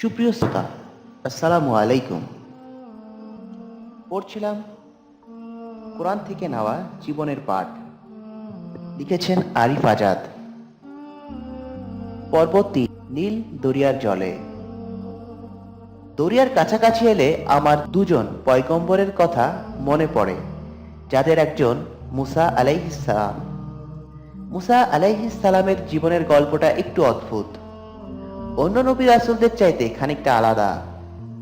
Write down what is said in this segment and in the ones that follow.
সুপ্রিয় শ্রোতা, আসসালামু আলাইকুম। পড়ছিলাম কোরআন থেকে নেওয়া জীবনের পাঠ। লিখেছেন আরিফ আজাদ। পর্বতটি নীল দরিয়ার জলে। দরিয়ার কাছাকাছি এলে আমার দুজন পয়গম্বরের কথা মনে পড়ে, যাদের একজন মুসা আলাইহিসালাম মুসা আলাইহিসালামের জীবনের গল্পটা একটু অদ্ভুত। অন্য নবী রাসুলদের চাইতে খানিকটা আলাদা।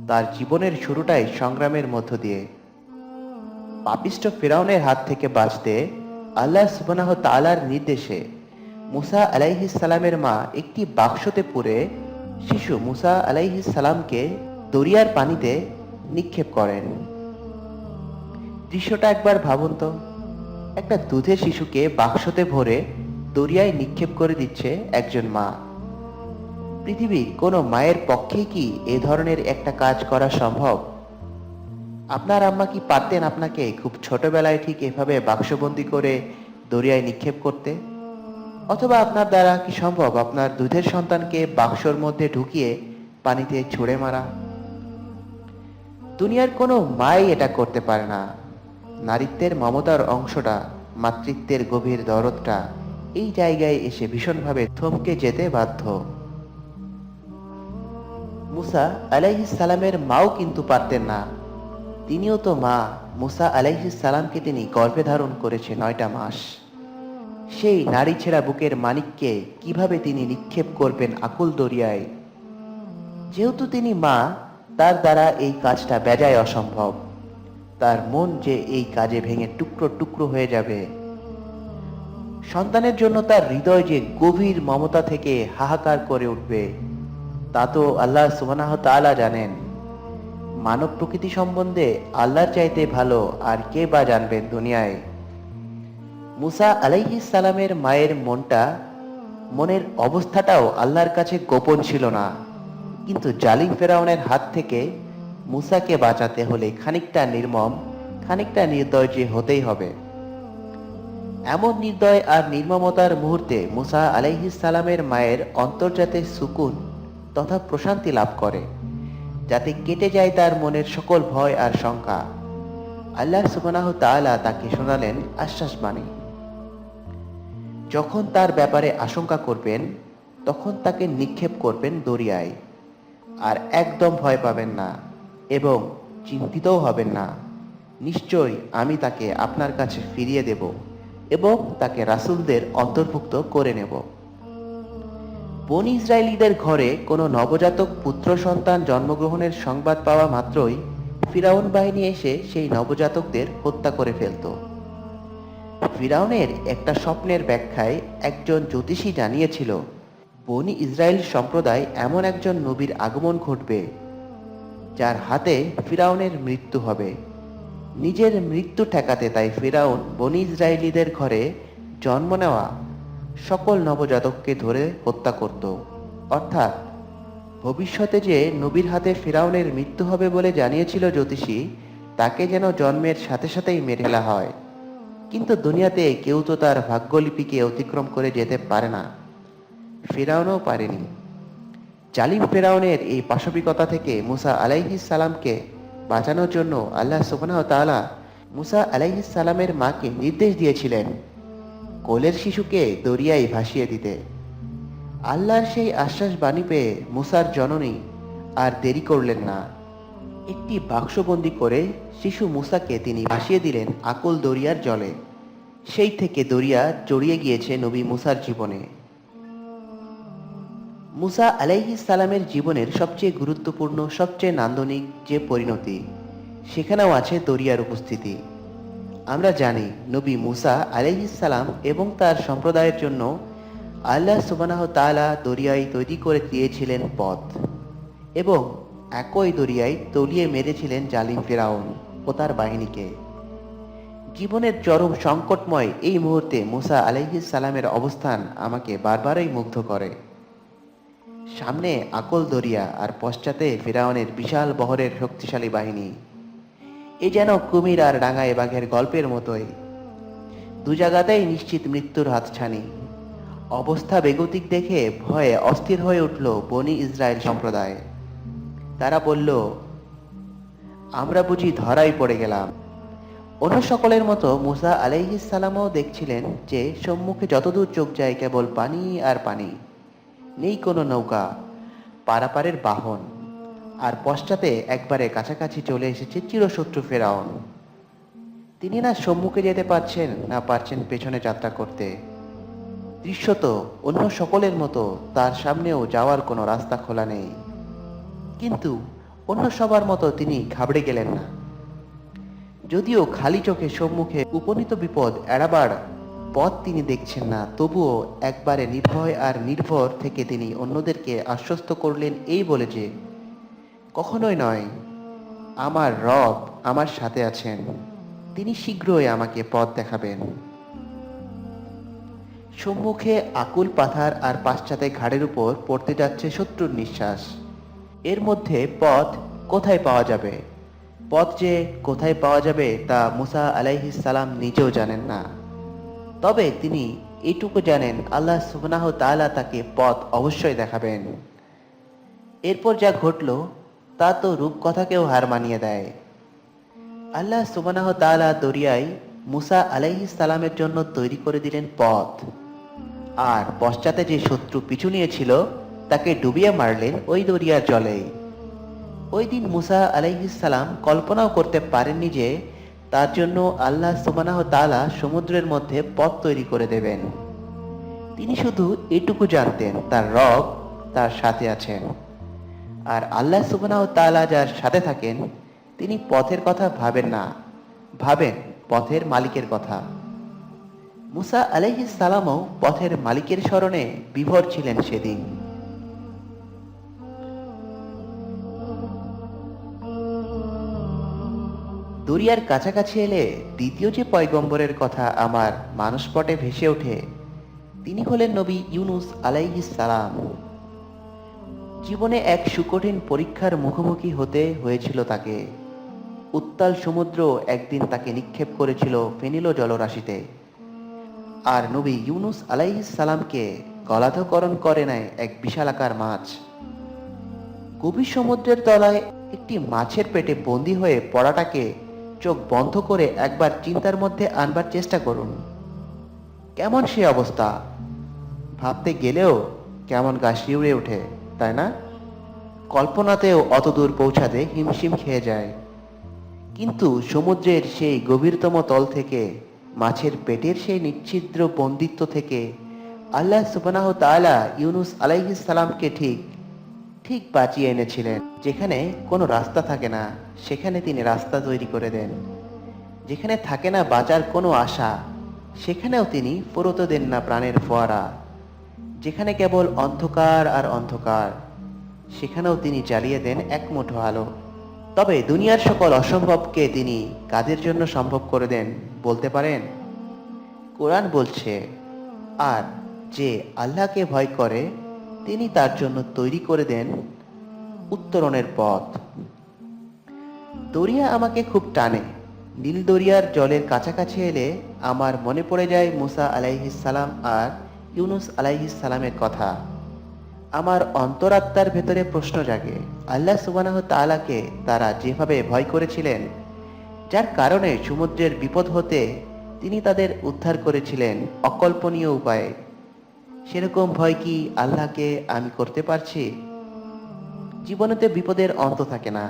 তার জীবনের শুরুটাই সংগ্রামের মধ্য দিয়ে। পাপিষ্ট ফেরাউনের হাত থেকে বাঁচতে আল্লাহ সুবনাহ তালার নির্দেশে মুসা আলাইহিস সালামের মা একটি বাক্সতে পুরে শিশু মুসা আলাইহিস সালামকে দরিয়ার পানিতে নিক্ষেপ করেন। দৃশ্যটা একবার ভাবুন তো। একটা দুধের শিশুকে বাক্সতে ভরে দরিয়ায় নিক্ষেপ করে দিচ্ছে একজন মা। পৃথিবীর কোনো মায়ের পক্ষে কি এ ধরনের একটা কাজ করা সম্ভব? আপনার আম্মা কি পারতেন আপনাকে খুব ছোটবেলায় ঠিক এভাবে বাক্সবন্দি করে দরিয়ায় নিক্ষেপ করতে? অথবা আপনার দ্বারা কি সম্ভব আপনার দুধের সন্তানকে বাক্সর মধ্যে ঢুকিয়ে পানিতে ছুঁড়ে মারা? দুনিয়ার কোনো মাই এটা করতে পারে না। নারীত্বের মমতার অংশটা, মাতৃত্বের গভীর দরদটা, এই জায়গায় এসে ভীষণভাবে থমকে যেতে বাধ্য। মুসা আলাইহিস সালামের মাও কিন্তু পারতেন না। তিনিও তো মা, মুসা আলাইহিস সালামকে তিনি গর্ভে ধারণ করেছে নয়টা মাস। সেই নারী ছেঁড়া বুকের মানিককে কীভাবে তিনি নিক্ষেপ করবেন আকুল দরিয়ায়? যেহেতু তিনি মা, তার দ্বারা এই কাজটা বেজায় অসম্ভব। তার মন যে এই কাজে ভেঙে টুকরো টুকরো হয়ে যাবে। সন্তানের জন্য তার হৃদয় যে গভীর মমতা থেকে হাহাকার করে উঠবে। তা তো আল্লাহ সুবহানাহু তাআলা জানেন। মানব প্রকৃতি সম্বন্ধে আল্লাহর চাইতে ভালো আর কে বা জানবেন দুনিয়ায়? মুসা আলাইহিস সালামের মায়ের মনটা, মনের অবস্থাটাও আল্লাহর কাছে গোপন ছিল না। কিন্তু জালিম ফেরাউনের হাত থেকে মুসাকে বাঁচাতে হলে খানিকটা নির্মম, খানিকটা নির্দয় যে হতেই হবে। এমন নির্দয় আর নির্মমতার মুহূর্তে মুসা আলাইহিস সালামের মায়ের অন্তর্জাতে সুকুন তথা প্রশান্তি লাভ করে, যাতে কেটে যায় তার মনের সকল ভয় আর শঙ্কা। আল্লাহ সুবনাহ তাআলা তাকে শোনালেন আশ্বাস বাণী। যখন তার ব্যাপারে আশঙ্কা করবেন, তখন তাকে নিক্ষেপ করবেন দরিয়ায়, আর একদম ভয় পাবেন না এবং চিন্তিতও হবেন না। নিশ্চয়ই আমি তাকে আপনার কাছে ফিরিয়ে দেব এবং তাকে রাসুলদের অন্তর্ভুক্ত করে নেব। বনি ইসরায়েলিদের ঘরে কোনো নবজাতক পুত্র সন্তান জন্মগ্রহণের সংবাদ পাওয়া মাত্রই ফিরাউন বাহিনী এসে সেই নবজাতকদের হত্যা করে ফেলত। ফিরাউনের একটা স্বপ্নের ব্যাখ্যায় একজন জ্যোতিষী জানিয়েছিল, বনি ইসরায়েল সম্প্রদায় এমন একজন নবীর আগমন ঘটবে, যার হাতে ফিরাউনের মৃত্যু হবে। নিজের মৃত্যু ঠেকাতে তাই ফিরাউন বনি ইসরায়েলিদের ঘরে জন্ম নেওয়া সকল নবজাতককে ধরে হত্যা করত। অর্থাৎ, ভবিষ্যতে যে নবীর হাতে ফেরাউনের মৃত্যু হবে বলে জানিয়েছিল জ্যোতিষী, তাকে যেন জন্মের সাথে সাথেই মেরে ফেলা হয়। কিন্তু দুনিয়াতে কেউ তো তার ভাগ্যলিপিকে অতিক্রম করে যেতে পারে না। ফেরাউনও পারেনি। জালিম ফেরাউনের এই পাশবিকতা থেকে মুসা আলাইহিস সালামকে বাঁচানোর জন্য আল্লাহ সুবহানাহু ওয়া তাআলা মুসা আলাইহিস সালামের মাকে নির্দেশ দিয়েছিলেন। কোলের শিশুকে দরিয়ায় ভাসিয়ে দিতে। আল্লাহর সেই আশ্বাস বাণী পেয়ে মুসার জননী আর দেরি করলেন না। একটি বাক্সবন্দি করে শিশু মুসাকে তিনি ভাসিয়ে দিলেন আকুল দরিয়ার জলে। সেই থেকে দরিয়া জড়িয়ে গিয়েছে নবী মুসার জীবনে। মুসা আলাইহিস সালামের জীবনের সবচেয়ে গুরুত্বপূর্ণ, সবচেয়ে নান্দনিক যে পরিণতি, সেখানেও আছে দরিয়ার উপস্থিতি। আমরা জানি নবী মুসা আলাইহিস সালাম এবং তার সম্প্রদায়ের জন্য আল্লাহ সুবানাহ তাআলা দরিয়ায় তৈরি করে দিয়েছিলেন পথ এবং একই দরিয়ায় তলিয়ে মেরেছিলেন জালিম ফেরাউন ও তার বাহিনীকে। জীবনের চরম সংকটময় এই মুহূর্তে মুসা সালামের অবস্থান আমাকে বারবারই মুগ্ধ করে। সামনে আকল দরিয়া আর পশ্চাতে ফেরাউনের বিশাল বহরের শক্তিশালী বাহিনী এ যেন কুমির আর ডাঙায় বাঘের গল্পের মতোই। দু জায়গাতেই নিশ্চিত মৃত্যুর হাতছানি। অবস্থা বেগতিক দেখে ভয়ে অস্থির হয়ে উঠল বনি ইসরায়েল সম্প্রদায়। তারা বলল, আমরা বুঝি ধরাই পড়ে গেলাম। অন্য সকলের মতো মুসা আলাইহিসালামও দেখছিলেন যে সম্মুখে যতদূর চোখ যায় কেবল পানি আর পানি। নেই কোনো নৌকা, পারাপারের বাহন। আর পশ্চাতে একবারে কাছাকাছি চলে এসেছে চিরশত্রু ফেরাউন। তিনি না সম্মুখে যেতে পারছেন, না পারছেন পেছনে যাত্রা করতে। দৃশ্যত অন্য সকলের মতো তার সামনেও যাওয়ার কোনো রাস্তা খোলা নেই। কিন্তু অন্য সবার মতো তিনি ঘাবড়ে গেলেন না। যদিও খালি চোখে সম্মুখে উপনীত বিপদ এড়াবার পথ তিনি দেখছেন না, তবুও একবারে নির্ভয় আর নির্ভর থেকে তিনি অন্যদেরকে আশ্বস্ত করলেন এই বলে যে কখনোই নয়। আমার রব আমার সাথে আছেন। তিনি শীঘ্রই আমাকে পথ দেখাবেন। সম্মুখে আকুল পাথার আর পাশ্চাতে ঘাড়ের উপর পড়তে যাচ্ছে শত্রুর নিঃশ্বাস। এর মধ্যে পথ কোথায় পাওয়া যাবে? পথ যে কোথায় পাওয়া যাবে তা মুসা সালাম নিজেও জানেন না। তবে তিনি এটুকু জানেন, আল্লাহ সুবনাহ তাআলা তাকে পথ অবশ্যই দেখাবেন। এরপর যা ঘটল তা তো রূপকথাকেও হার মানিয়ে দেয়। আল্লাহ সুবনাহ তাআলা দরিয়ায় মুসা সালামের জন্য তৈরি করে দিলেন পথ। আর পশ্চাতে যে শত্রু পিছু নিয়েছিল, তাকে ডুবিয়ে মারলেন ওই দরিয়ার জলে। ওই দিন মুসা সালাম কল্পনাও করতে পারেননি যে, তার জন্য আল্লাহ সুবহানাহু তাআলা সমুদ্রের মধ্যে পথ তৈরি করে দেবেন। তিনি শুধু এটুকু জানতেন, তার রব তার সাথে আছেন। আর আল্লাহ সুবহানাহু তাআলা যার সাথে থাকেন, তিনি পথের কথা ভাবেন না। ভাবেন পথের মালিকের কথা। মুসা আলাইহিস সালামও পথের মালিকের স্মরণে বিভোর ছিলেন সেদিন। দরিয়ার কাছাকাছি এলে দ্বিতীয় যে পয়গম্বরের কথা আমার মানসপটে ভেসে ওঠে, তিনি হলেন নবী ইউনুস আলাইহিস সালাম। জীবনে এক সুকঠিন পরীক্ষার মুখোমুখি হতে হয়েছিল তাকে। উত্তাল সমুদ্র একদিন তাকে নিক্ষেপ করেছিল ফেনিলো জলরাশিতে। আর নবী ইউনুস সালামকে গলাধকরণ করে নেয় এক বিশালাকার মাছ। গভীর সমুদ্রের তলায় একটি মাছের পেটে বন্দি হয়ে পড়াটাকে চোখ বন্ধ করে একবার চিন্তার মধ্যে আনবার চেষ্টা করুন। কেমন সে অবস্থা? ভাবতে গেলেও কেমন গা শিউড়ে ওঠে। তাই না? কল্পনাতেও অতদূর পৌঁছাতে হিমশিম খেয়ে যায়। কিন্তু সমুদ্রের সেই গভীরতম তল থেকে, মাছের পেটের সেই নিচ্ছিদ্র বন্দিত্ব থেকে, আল্লাহ সুবহানাহু তাআলা ইউনুস আলাইহিস সালামকে ঠিক ঠিক বাঁচিয়ে এনেছিলেন, যেখানে কোনো রাস্তা থাকে না, সেখানে তিনি রাস্তা তৈরি করে দেন। যেখানে থাকে না বাঁচার কোনো আশা, সেখানেও তিনি ফুরত দেন না প্রাণের ফোয়ারা। যেখানে কেবল অন্ধকার আর অন্ধকার, সেখানেও তিনি জ্বালিয়ে দেন এক মুঠো আলো। তবে দুনিয়ার সকল অসম্ভবকে তিনি কাদের জন্য সম্ভব করে দেন, বলতে পারেন, কোরআন বলছে, আর যে আল্লাহকে ভয় করে, তিনি তার জন্য তৈরি করে দেন উত্তরণের পথ। দরিয়া আমাকে খুব টানে। নীল দরিয়ার জলের কাছাকাছি এলে আমার মনে পড়ে যায় মুসা আলাইহিস সালাম আর ইউনুস আলাইহিস সালামের কথা। আমার অন্তরাত্মার ভেতরে প্রশ্ন জাগে, আল্লাহ সুবানাহ তাআলাকে তারা যেভাবে ভয় করেছিলেন, যার কারণে সমুদ্রের বিপদ হতে তিনি তাদের উদ্ধার করেছিলেন অকল্পনীয় উপায়ে। সেরকম ভয় কি আল্লাহকে আমি করতে পারছি? জীবনেতে বিপদের অন্ত থাকে না,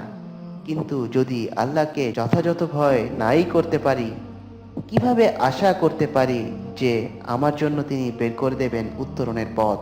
কিন্তু যদি আল্লাহকে যথাযথ ভয় নাই করতে পারি কীভাবে আশা করতে পারি যে আমার জন্য তিনি বের করে দেবেন উত্তরণের পথ?